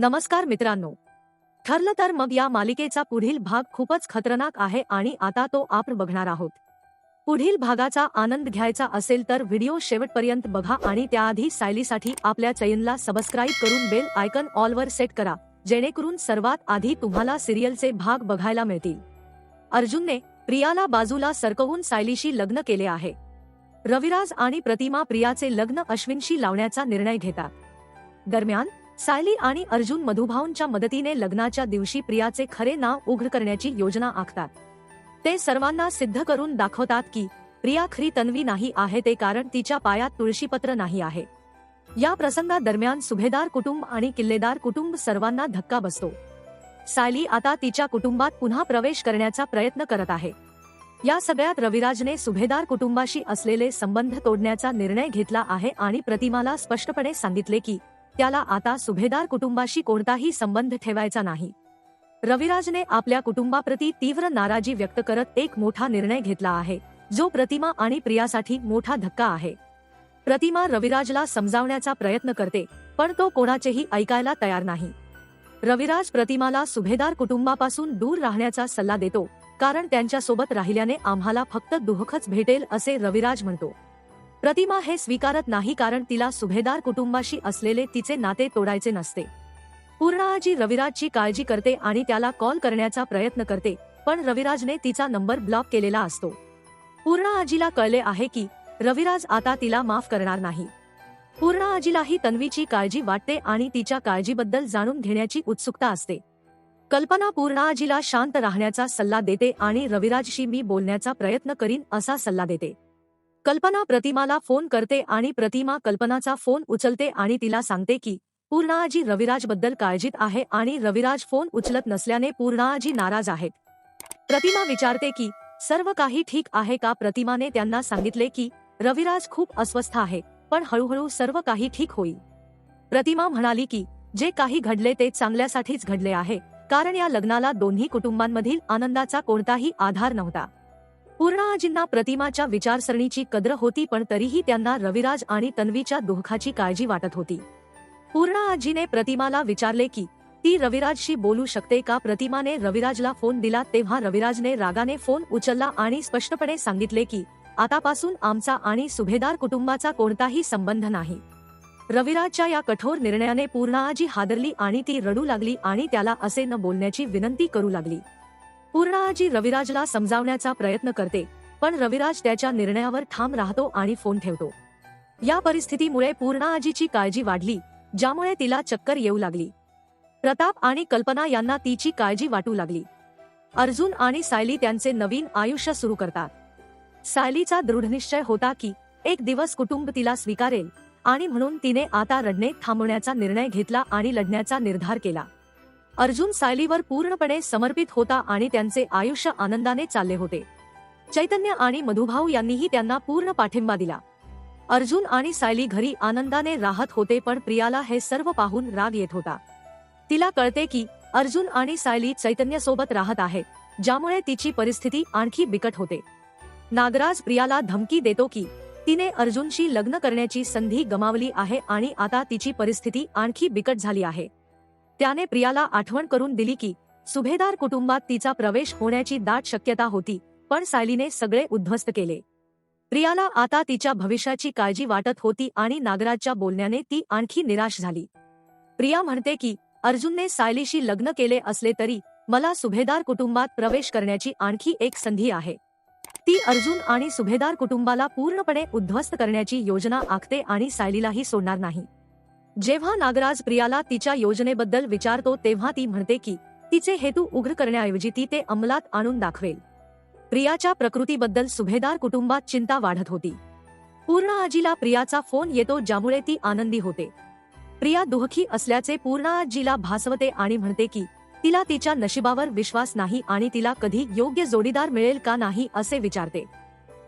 नमस्कार मित्रांनो. ठरलं तर मग या मालिकेचा पुढील भाग खूपच खतरनाक आहे आणि आता तो आपण बघणार आहोत. पुढील भागाचा आनंद घ्यायचा असेल तर व्हिडिओ शेवटपर्यंत बघा आणि त्याआधी सायलीसाठी आपल्या चैनला सबस्क्राईब करून बेल आयकन ऑलवर सेट करा जेणेकरून सर्वात आधी तुम्हाला सिरियलचे भाग बघायला मिळतील. अर्जुनने प्रियाला बाजूला सरकवून सायलीशी लग्न केले आहे. रविराज आणि प्रतिमा प्रियाचे लग्न अश्विनशी लावण्याचा निर्णय घेतात. दरम्यान सायली आणि अर्जुन मधुभाऊंच्या मदतीने लग्नाच्या दिवशी प्रियाचे खरे नाव उघड करण्याची योजना आखतात. ते सर्वांना सिद्ध करून दाखवतात की प्रिया खरी तन्वी नाही आहे ते कारण तिच्या पायात तुळशीपत्र नाही आहे. या प्रसंगादरम्यान सुभेदार कुटुंब आणि किल्लेदार कुटुंब सर्वांना धक्का बसतो. सायली आता तिच्या कुटुंबात पुन्हा प्रवेश करण्याचा प्रयत्न करत आहे. या सगळ्यात रविराजने सुभेदार कुटुंबाशी असलेले संबंध तोडण्याचा निर्णय घेतला आहे आणि प्रतिमाला स्पष्टपणे सांगितले की त्याला आता सुभेदार कुटुंबाशी कोणताही संबंध ठेवायचा नाही. रविराजने आपल्या कुटुंबाप्रती तीव्र नाराजी व्यक्त करत एक मोठा निर्णय घेतला आहे जो प्रतिमा आणि प्रियासाठी मोठा धक्का आहे. प्रतिमा रविराजला समजावण्याचा प्रयत्न करते पण तो कोणाचेही ऐकायला तयार नाही. रविराज प्रतिमाला सुभेदार कुटुंबापासून दूर राहण्याचा सल्ला देतो कारण त्यांच्यासोबत राहिल्याने आम्हाला फक्त दुःखच भेटेल असे रविराज म्हणतो. प्रतिमा हे स्वीकारत नाही कारण तिला सुभेदार कुटुंबाशी असलेले तिचे नाते तोडायचे नसते. पूर्णाजी रविराजची काळजी करते आणि त्याला कॉल करण्याचा प्रयत्न करते पण रविराजने तिचा नंबर ब्लॉक केलेला असतो. पूर्णाजीला कळले आहे की रविराज आता तिला माफ करणार नाही. पूर्णाजीलाही तन्वीची काळजी वाटते आणि तिच्या काळजीबद्दल जाणून घेण्याची उत्सुकता असते. कल्पना पूर्णाजीला शांत राहण्याचा सल्ला देते आणि रविराजशी मी बोलण्याचा प्रयत्न करीन असा सल्ला देते. कल्पना प्रतिमाला फोन करते आणि प्रतिमा कल्पनाचा फोन उचलते आणि तिला सांगते की पूर्णाजी रविराजबद्दल काळजीत आहे आणि रविराज फोन उचलत नसल्याने पूर्णाजी नाराज आहेत. प्रतिमा विचारते की सर्व काही ठीक आहे का? प्रतिमाने त्यांना सांगितले की रविराज खूप अस्वस्थ आहे पण हळूहळू सर्व काही ठीक होईल. प्रतिमा म्हणाली की जे काही घडले ते चांगल्यासाठीच घडले आहे कारण या लग्नाला दोन्ही कुटुंबांमधील आनंदाचा कोणताही आधार नव्हता. पूर्णाजींना प्रतिमाच्या विचारसरणीची कद्र होती पण तरीही त्यांना रविराज आणि तन्वीच्या दुःखाची काळजी वाटत होती. पूर्णाजीने प्रतिमाला विचारले की ती रविराजशी बोलू शकते का? प्रतिमाने रविराजला फोन दिला तेव्हा रविराजने रागाने फोन उचलला आणि स्पष्टपणे सांगितले की आतापासून आमचा आणि सुभेदार कुटुंबाचा कोणताही संबंध नाही. रविराजच्या या कठोर निर्णयाने पूर्णाजी हादरली आणि ती रडू लागली आणि त्याला असे न बोलण्याची विनंती करू लागली. पूर्णाजी रविराजला समजावण्याचा प्रयत्न करते पण रविराज त्याच्या निर्णयावर ठाम राहतो आणि फोन ठेवतो. या परिस्थितीमुळे पूर्णाजीची काळजी वाढली ज्यामुळे तिला चक्कर येऊ लागली. प्रताप आणि कल्पना यांना तिची काळजी वाटू लागली. अर्जुन आणि सायली त्यांचे नवीन आयुष्य सुरू करतात. सायलीचा दृढनिश्चय होता की एक दिवस कुटुंब तिला स्वीकारेल आणि म्हणून तिने आता रडणे थांबवण्याचा निर्णय घेतला आणि लढण्याचा निर्धार केला. अर्जुन सायलीवर पूर्णपणे समर्पित होता आणि त्यांचे आयुष्य आनंदाने चालले होते. चैतन्य आणि मधुभाऊ यांनीही त्यांना पूर्ण पाठिंबा दिला. अर्जुन आणि सायली घरी आनंदाने राहत होते पण प्रियाला हे सर्व पाहून राग येत होता. तिला कळते की अर्जुन आणि सायली चैतन्य सोबत राहत आहे ज्यामुळे तिची परिस्थिती आणखी बिकट होते. नागराज प्रियाला धमकी देतो की तिने अर्जुनशी लग्न करण्याची संधी गमावली आहे आणि आता तिची परिस्थिती आणखी बिकट झाली आहे. त्याने प्रियाला आठवण करून दिली की सुभेदार कुटुंबात तिचा प्रवेश होण्याची दाट शक्यता होती पण सायलीने सगळे उद्ध्वस्त केले. प्रियाला आता तिच्या भविष्याची काळजी वाटत होती आणि नागराजच्या बोलण्याने ती आणखी निराश झाली. प्रिया म्हणते की अर्जुनने सायलीशी लग्न केले असले तरी मला सुभेदार कुटुंबात प्रवेश करण्याची आणखी एक संधी आहे. ती अर्जुन आणि सुभेदार कुटुंबाला पूर्णपणे उद्ध्वस्त करण्याची योजना आखते आणि सायलीलाही सोडणार नाही. जेव्हा नागराज प्रियाला तिच्या योजनेबद्दल विचारतो तेव्हा ती म्हणते की तिचे हेतू उघड करण्याऐवजी ती ते अंमलात आणून दाखवेल. प्रियाच्या प्रकृतीबद्दल सुभेदार कुटुंबात चिंता वाढत होती. पूर्ण आजीला प्रियाचा फोन येतो ज्यामुळे ती आनंदी होते. प्रिया दुःखी असल्याचे पूर्ण आजीला भासवते आणि म्हणते की तिला तिच्या नशिबावर विश्वास नाही आणि तिला कधी योग्य जोडीदार मिळेल का नाही असे विचारते.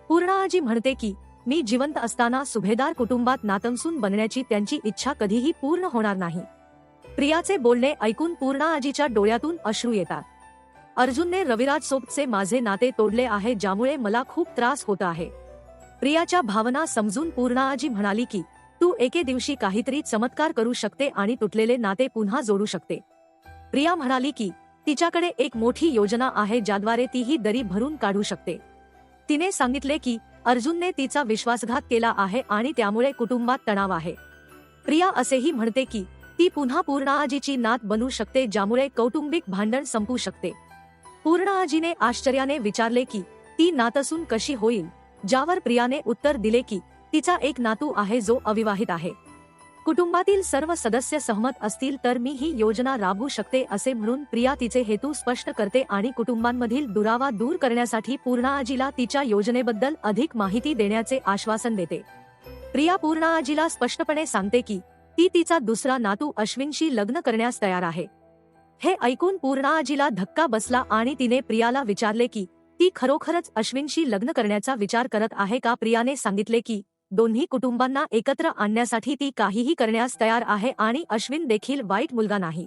पूर्णाजी म्हणते की मी जिवंत असताना सुभेदार कुटुंबात नातमसून बनण्याची त्यांची इच्छा कधीही पूर्ण होणार नाही. प्रियाचे बोलणे ऐकून पूर्णाजीच्या डोळ्यातून अश्रू येतात. अर्जुनने रविराज सोबतचे माझे नाते तोडले आहे ज्यामुळे मला खूप त्रास होत आहे. प्रियाच्या भावना समजून पूर्णाजी म्हणाली की तू एके दिवशी काहीतरी चमत्कार करू शकते आणि तुटलेले नाते पुन्हा जोडू शकते. प्रिया म्हणाली की तिच्याकडे एक मोठी योजना आहे ज्याद्वारे ती ही दरी भरून काढू शकते. तिने सांगितले की अर्जुनने तिचा विश्वासघात केला आहे आणि त्यामुळे कुटुंबात तणाव आहे. प्रिया असेही म्हणते की ती पुन्हा पूर्णाआजीची नात बनू शकते ज्यामुळे कौटुंबिक भांडण संपू शकते. पूर्णाआजीने आश्चर्याने विचारले की ती नातसून कशी होईल? ज्यावर प्रियाने उत्तर दिले की तिचा एक नातू आहे जो अविवाहित आहे. कुटुंबातील सर्व सदस्य सहमत असतील तर मी ही योजना राबवू शकते असे म्हणून प्रिया तिचे हेतू स्पष्ट करते आणि कुटुंबांमधील दुरावा दूर करण्यासाठी पूर्णाआजीला तिच्या योजनेबद्दल अधिक माहिती देण्याचे आश्वासन देते. प्रिया पूर्णाआजीला स्पष्टपणे सांगते की ती तिचा दुसरा नातू अश्विनशी लग्न करण्यास तयार आहे. हे ऐकून पूर्णाआजीला धक्का बसला आणि तिने प्रियाला विचारले की ती खरोखरच अश्विनशी लग्न करण्याचा विचार करत आहे का? प्रियाने सांगितले की दोन्ही कुटुंबांना एकत्र आणण्यासाठी ती काहीही करण्यास तयार आहे आणि अश्विन देखील वाईट मुलगा नाही.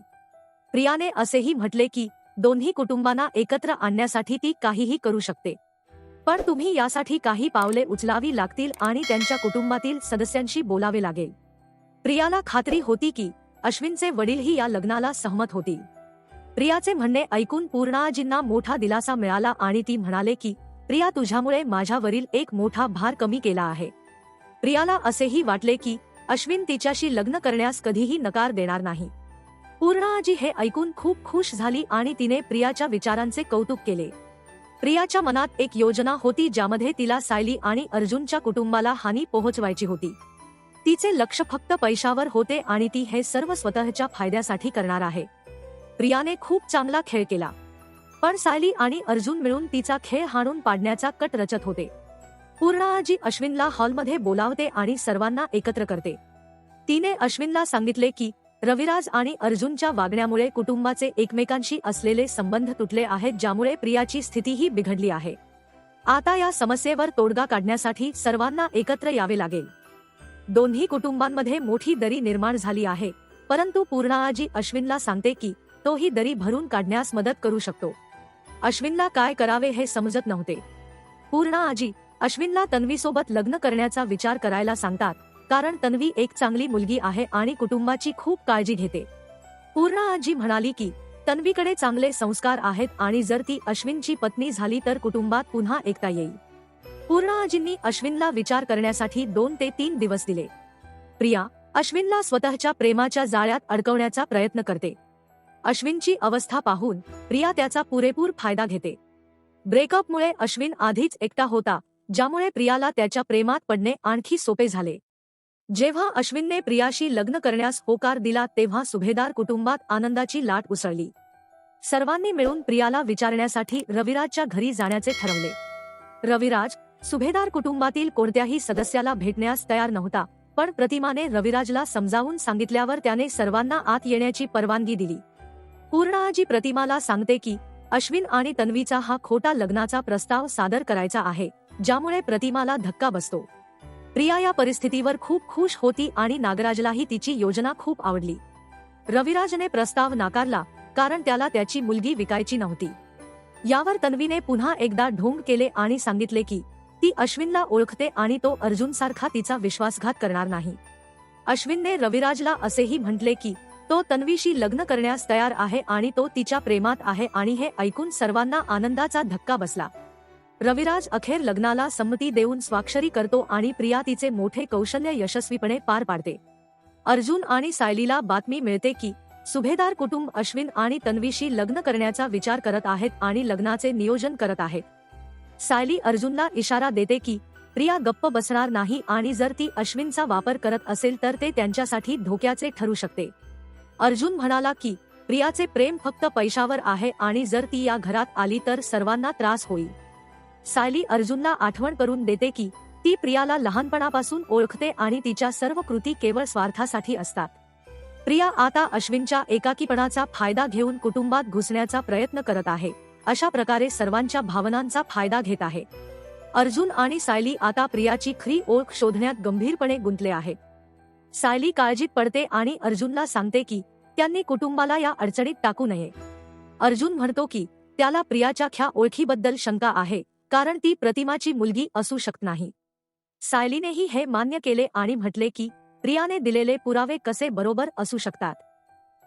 प्रियाने असेही म्हटले की दोन्ही कुटुंबांना एकत्र आणण्यासाठी ती काहीही करू शकते. पण तुम्ही यासाठी काही पावले उचलावी लागतील आणि त्यांच्या कुटुंबातील सदस्यांशी बोलावे लागेल. प्रियाला खात्री होती की अश्विनचे वडीलही या लग्नाला सहमत होतील. प्रियाचे म्हणणे ऐकून पूर्णाजींना मोठा दिलासा मिळाला आणि ती म्हणाले की प्रिया तुझ्यामुळे माझ्यावरील एक मोठा भार कमी केला आहे. प्रियाला असेही वाटले की अश्विन तिच्याशी लग्न करण्यास कधीही नकार देणार नाही. पूर्णाजी हे ऐकून खूप खुश झाली आणि तिने प्रियाच्या विचारांचे कौतुक केले. प्रियाच्या मनात एक योजना होती ज्यामध्ये तिला सायली आणि अर्जुनच्या कुटुंबाला हानी पोहोचवायची होती. तिचे लक्ष फक्त पैशावर होते आणि ती हे सर्व स्वतःच्या फायद्यासाठी करणार आहे. प्रियाने खूप चांगला खेळ केला. पण सायली आणि अर्जुन मिळून तिचा खेळ हाणून पाडण्याचा कट रचत होते. पूर्णाजी अश्विनला हॉलमध्ये बोलावते आणि सर्वांना एकत्र करते. तिने अश्विनला सांगितले की रविराज आणि अर्जुनच्या वागण्यामुळे कुटुंबाचे एकमेकांशी असलेले संबंध तुटले आहेत ज्यामुळे प्रियाची स्थितीही बिघडली आहे. आता या समस्येवर तोडगा काढण्यासाठी सर्वांना एकत्र यावे लागेल. दोन्ही कुटुंबांमध्ये मोठी दरी निर्माण झाली आहे परंतु पूर्णाजी अश्विनला सांगते की तो ही दरी भरून काढण्यास मदत करू शकतो. अश्विनला काय करावे हे समजत नव्हते. पूर्णाजी अश्विनला तन्वीसोबत लग्न करण्याचा विचार करायला सांगतात कारण तन्वी एक चांगली मुलगी आहे आणि कुटुंबाची खूप काळजी घेते. पूर्णाजी म्हणाली की तन्वीकडे चांगले संस्कार आहेत आणि जर ती अश्विनची पत्नी झाली तर कुटुंबात पुन्हा एकता येईल. पूर्णाजींनी अश्विनला विचार करण्यासाठी दोन ते तीन दिवस दिले. प्रिया अश्विनला स्वतःच्या प्रेमाच्या जाळ्यात अडकवण्याचा प्रयत्न करते. अश्विनची अवस्था पाहून प्रिया त्याचा पुरेपूर फायदा घेते. ब्रेकअपमुळे अश्विन आधीच एकटा होता ज्यामुळे प्रियाला त्याच्या प्रेमात पडणे आणखी सोपे झाले. जेव्हा अश्विनने प्रियाशी लग्न करण्यास होकार दिला तेव्हा सुभेदार कुटुंबात आनंदाची लाट उसळली. सर्वांनी मिळून प्रियाला विचारण्यासाठी रविराजच्या घरी जाण्याचे ठरवले. रविराज सुभेदार कुटुंबातील कोणत्याही सदस्याला भेटण्यास तयार नव्हता पण प्रतिमाने रविराजला समजावून सांगितल्यावर त्याने सर्वांना आत येण्याची परवानगी दिली. पूर्णाजी प्रतिमाला सांगते की अश्विन आणि तन्वीचा हा खोटा लग्नाचा प्रस्ताव सादर करायचा आहे. ज्यामुळे प्रतिमाला धक्का बसतो. प्रिया या परिस्थितीवर खूप खुश होती आणि नागराजलाही तिची योजना खूप आवडली. रविराजने प्रस्ताव नाकारला कारण त्याला त्याची मुलगी विकायची नव्हती. यावर तन्वीने पुन्हा एकदा ढोंग केले आणि सांगितले की ती अश्विनला ओळखते आणि तो अर्जुनसारखा तिचा विश्वासघात करणार नाही. अश्विनने रविराजला असेही म्हटले की तो तन्वीशी लग्न करण्यास तयार आहे आणि तो तिच्या प्रेमात आहे आणि हे ऐकून सर्वांना आनंदाचा धक्का बसला. रविराज अखेर लग्नाला संमती देऊन स्वाक्षरी करतो आणि प्रिया तिचे मोठे कौशल्य यशस्वीपणे पार पाडते. अर्जुन आणि सायलीला बातमी मिळते की सुभेदार कुटुंब अश्विन आणि तन्वीशी लग्न करण्याचा विचार करत आहेत आणि लग्नाचे नियोजन करत आहेत. सायली अर्जुनला इशारा देते की प्रिया गप्प बसणार नाही आणि जर ती अश्विनचा वापर करत असेल तर ते त्यांच्यासाठी धोक्याचे ठरू शकते. अर्जुन म्हणाला की प्रियाचे प्रेम फक्त पैशावर आहे आणि जर ती या घरात आली तर सर्वांना त्रास होईल. सायली अर्जुनला आठवण करून देते की ती प्रियाला लहानपणापासून ओळखते आणि तिच्या सर्व कृती केवळ स्वार्थासाठी असतात. प्रिया आता अश्विनच्या एकाकीपणाचा फायदा घेऊन कुटुंबात घुसण्याचा प्रयत्न करत आहे. अशा प्रकारे सर्वांच्या भावनांचा फायदा घेत आहे. अर्जुन आणि सायली आता प्रियाची खरी ओळख शोधण्यात गंभीरपणे गुंतले आहेत. सायली काळजीत पडते आणि अर्जुनला सांगते की त्यांनी कुटुंबाला या अडचणीत टाकू नये. अर्जुन म्हणतो की त्याला प्रियाच्या ख्या ओळखीबद्दल शंका आहे. कारण ती प्रतिमाची मुलगी असू शकत नाही. सायलीनेही हे मान्य केले आणि म्हटले की प्रियाने दिलेले पुरावे कसे बरोबर असू शकतात?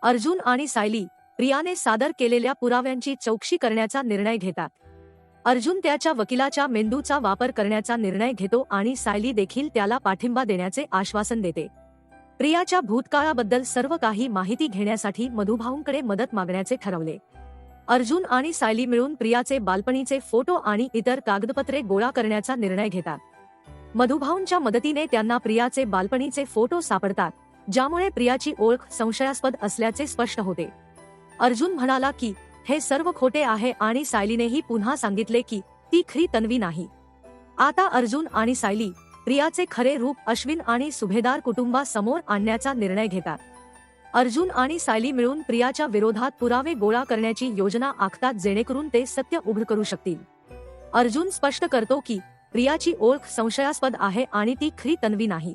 अर्जुन आणि सायली प्रियाने सादर केलेल्या पुराव्यांची चौकशी करण्याचा निर्णय घेतात. अर्जुन त्याच्या वकिलाच्या मेंदूचा वापर करण्याचा निर्णय घेतो आणि सायली देखील त्याला पाठिंबा देण्याचे आश्वासन देते. प्रियाच्या भूतकाळाबद्दल सर्व काही माहिती घेण्यासाठी मधुभाऊंकडे मदत मागण्याचे ठरवले. अर्जुन आणि सायली मिळून प्रियाचे बालपणीचे फोटो आणि इतर कागदपत्रे गोळा करण्याचा निर्णय घेतात. मधुभाऊंच्या मदतीने त्यांना प्रियाचे बालपणीचे फोटो सापडतात ज्यामुळे प्रियाची ओळख संशयास्पद असल्याचे स्पष्ट होते. अर्जुन म्हणाला की हे सर्व खोटे आहे आणि सायलीनेही पुन्हा सांगितले की ती खरी तन्वी नाही. आता अर्जुन आणि सायली प्रियाचे खरे रूप अश्विन आणि सुभेदार कुटुंबासमोर आणण्याचा निर्णय घेतात. अर्जुन आणि सायली मिळून प्रियाच्या विरोधात पुरावे गोळा करण्याची योजना आखतात जेणेकरून ते सत्य उघड करू शकतील. अर्जुन स्पष्ट करतो की प्रियाची ओळख संशयास्पद आहे आणि ती खरी तन्वी नाही.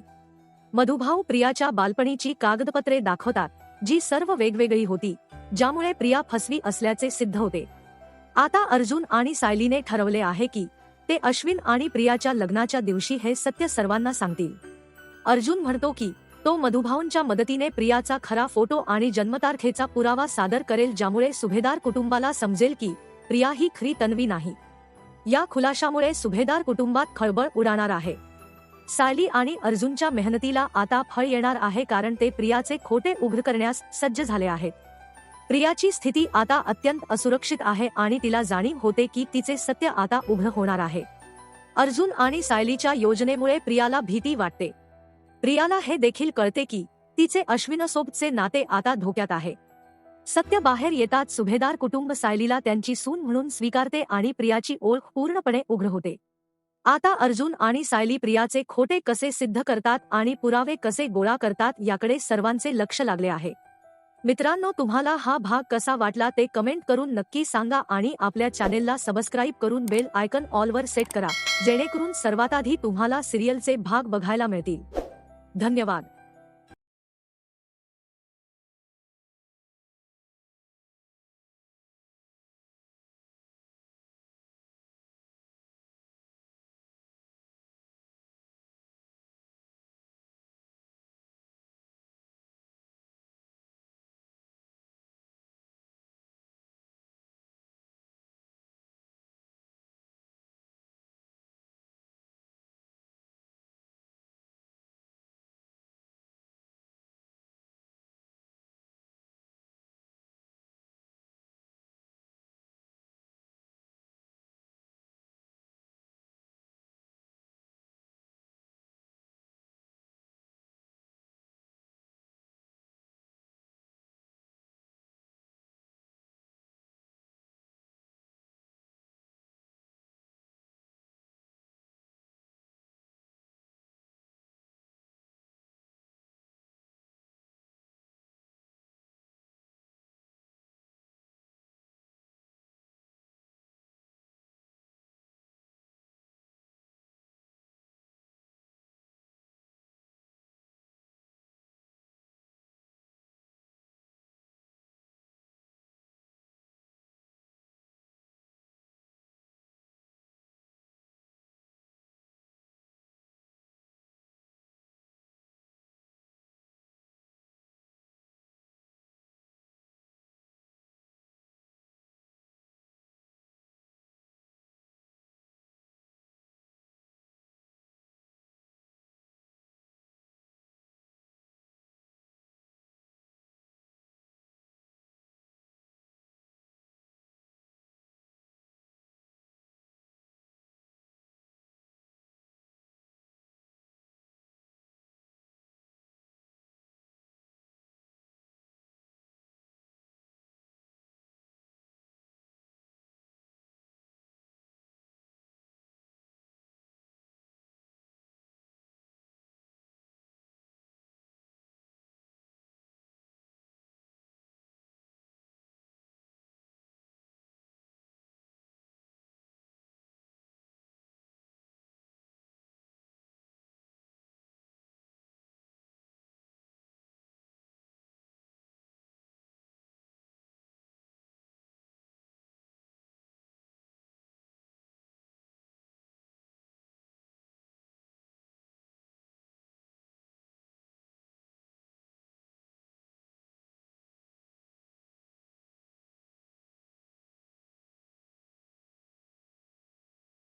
मधुभाऊ प्रियाच्या बालपणीची कागदपत्रे दाखवतात जी सर्व वेगवेगळी होती ज्यामुळे प्रिया फसवी असल्याचे सिद्ध होते. आता अर्जुन आणि सायलीने ठरवले आहे की ते अश्विन आणि प्रियाच्या लग्नाच्या दिवशी हे सत्य सर्वांना सांगतील. अर्जुन म्हणतो की तो मधुभाऊंच्या मदतीने प्रियाचा खरा फोटो आणि जन्मतारखेचा पुरावा सादर करेल ज्यामुळे सुभेदार कुटुंबाला समजेल की प्रिया ही खरी तन्वी नाही. या खुलाशामुळे सुभेदार कुटुंबात खळबळ उडाणार आहे. सायली आणि अर्जुनच्या मेहनतीला आता फळ येणार आहे कारण ते प्रियाचे खोटे उघड करण्यास सज्ज झाले आहेत. प्रियाची स्थिती आता अत्यंत असुरक्षित आहे आणि तिला जाणीव होते की तिचे सत्य आता उघड होणार आहे. अर्जुन आणि सायलीच्या योजनेमुळे प्रियाला भीती वाटते. प्रियाला हे देखील कळते की तिचे अश्विनसोबतचे नाते आता धोक्यात आहे. सत्य बाहेर येतात सुभेदार कुटुंब सायलीला त्यांची सून म्हणून स्वीकारते आणि प्रियाची ओळख पूर्णपणे उघड होते. आता अर्जुन आणि सायली प्रियाचे खोटे कसे सिद्ध करतात आणि पुरावे कसे गोळा करतात याकडे सर्वांचे लक्ष लागले आहे. मित्रांनो तुम्हाला हा भाग कसा वाटला ते कमेंट करून नक्की सांगा आणि आपल्या चॅनेलला सबस्क्राईब करून बेल आयकन ऑलवर सेट करा जेणेकरून सर्वात आधी तुम्हाला सिरियलचे भाग बघायला मिळतील. धन्यवाद.